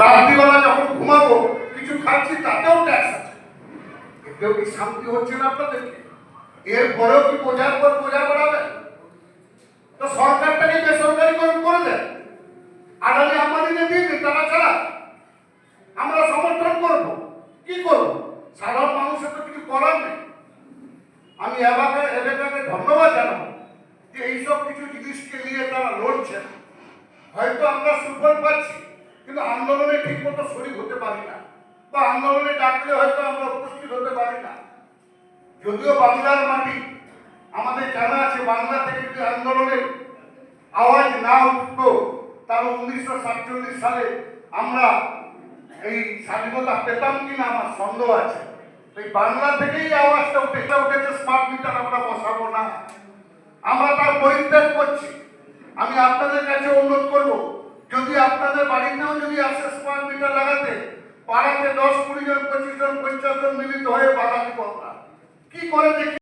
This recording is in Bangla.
রাত্রিবেলা যখন ঘুমাবো, কিছু খাচ্ছি, তাতেও ট্যাক্স আছে। এতেও কি শান্তি হচ্ছে না আপনাদেরকে? এরপরেও কি বোঝার পর বোঝা বাড়াবেন তো সরকারটাকে বেসরকারিকরণ করে দেন। আদানি আম্বানিকে দিয়ে দিন, তারা ছাড়া। আমরা সমর্থন করব। কি করব? সাধারণ মানুষের তো কিছু করার নেই। আমি এলাকা এলাকাকে ধন্যবাদ জানাব যে এইসব কিছু জিনিসকে নিয়ে তারা লড়ছেন হয়তো আমরা সুফল পাচ্ছি। কিন্তু আন্দোলনে ঠিক মতো শরীর হতে পারি না। বা আন্দোলনে ডাকলে হয়তো আমরা উপস্থিত হতে পারি না। যদিও বাংলার মাটি, আমাদের জানা আছে বাংলা থেকে যদি আন্দোলনের আওয়াজ না উঠতো, তাহলে উনিশশো সাতচল্লিশ সালে আমরা এই স্বাধীনতা পেতাম কিনা আমার সন্দেহ আছে। এই বাংলা থেকেই আওয়াজটা উঠে, এটা উঠেছে স্মার্ট মিটার আমরা বসাবো না। আমরা তার পরিত্যাগ করছি। আমি আপনাদের কাছে অনুরোধ আপনাদের বাড়িতেও যদি আসে স্কোয়ার মিটার লাগাতে, পাড়াতে দশ কুড়ি জন, পঁচিশ জন, পঞ্চাশ জন মিলিত হয়ে বাধা দিব কি করে দেখি?